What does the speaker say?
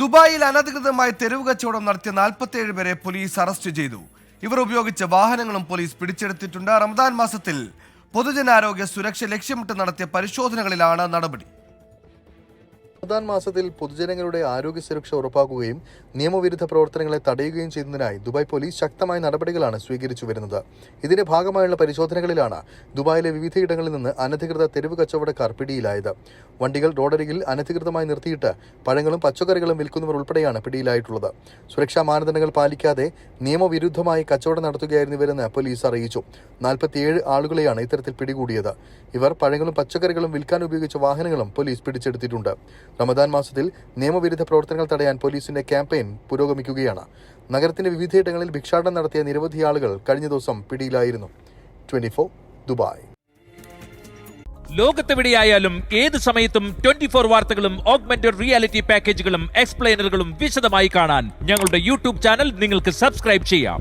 ദുബായിൽ അനധികൃതമായി തെരുവ് കച്ചവടം നടത്തിയ നാൽപ്പത്തിയേഴ് പേരെ പോലീസ് അറസ്റ്റ് ചെയ്തു. ഇവർ ഉപയോഗിച്ച വാഹനങ്ങളും പോലീസ് പിടിച്ചെടുത്തിട്ടുണ്ട്. റമദാൻ മാസത്തിൽ പൊതുജനാരോഗ്യ സുരക്ഷ ലക്ഷ്യമിട്ട് നടത്തിയ പരിശോധനകളിലാണ് നടപടി. റമദാൻ മാസത്തിൽ പൊതുജനങ്ങളുടെ ആരോഗ്യ സുരക്ഷ ഉറപ്പാക്കുകയും നിയമവിരുദ്ധ പ്രവർത്തനങ്ങളെ തടയുകയും ചെയ്യുന്നതിനായി ദുബായ് പോലീസ് ശക്തമായ നടപടികളാണ് സ്വീകരിച്ചു വരുന്നത്. ഇതിന്റെ ഭാഗമായുള്ള പരിശോധനകളിലാണ് ദുബായിലെ വിവിധയിടങ്ങളിൽ നിന്ന് അനധികൃത തെരുവ് കച്ചവടക്കാർ പിടിയിലായത്. വണ്ടികൾ റോഡരികിൽ അനധികൃതമായി നിർത്തിയിട്ട് പഴങ്ങളും പച്ചക്കറികളും വിൽക്കുന്നവർ ഉൾപ്പെടെയാണ് പിടിയിലായിട്ടുള്ളത്. സുരക്ഷാ മാനദണ്ഡങ്ങൾ പാലിക്കാതെ നിയമവിരുദ്ധമായി കച്ചവടം നടത്തുകയായിരുന്നു ഇവരെന്ന് പോലീസ് അറിയിച്ചു. നാൽപ്പത്തിയേഴ് ആളുകളെയാണ് ഇത്തരത്തിൽ പിടികൂടിയത്. ഇവർ പഴങ്ങളും പച്ചക്കറികളും വിൽക്കാൻ ഉപയോഗിച്ച വാഹനങ്ങളും പോലീസ് പിടിച്ചെടുത്തിട്ടുണ്ട്. റമദാൻ മാസത്തിൽ നിയമവിരുദ്ധ പ്രവർത്തനങ്ങൾ തടയാൻ പോലീസിന്റെ ക്യാമ്പയിൻ പുരോഗമിക്കുകയാണ്. നഗരത്തിന്റെ വിവിധയിടങ്ങളിൽ ഭിക്ഷാടനം നടത്തിയ നിരവധി ആളുകൾ കഴിഞ്ഞ ദിവസം പിടിയിലായിരുന്നു. Twenty Dubai. ലോകത്തെവിടെയായാലും ഏത് സമയത്തും ട്വന്റി ഫോർ വാർത്തകളും ഓഗ്മെന്റഡ് റിയാലിറ്റി പാക്കേജുകളും എക്സ്പ്ലെയിനറുകളും വിശദമായി കാണാൻ ഞങ്ങളുടെ യൂട്യൂബ് ചാനൽ നിങ്ങൾക്ക് സബ്സ്ക്രൈബ് ചെയ്യാം.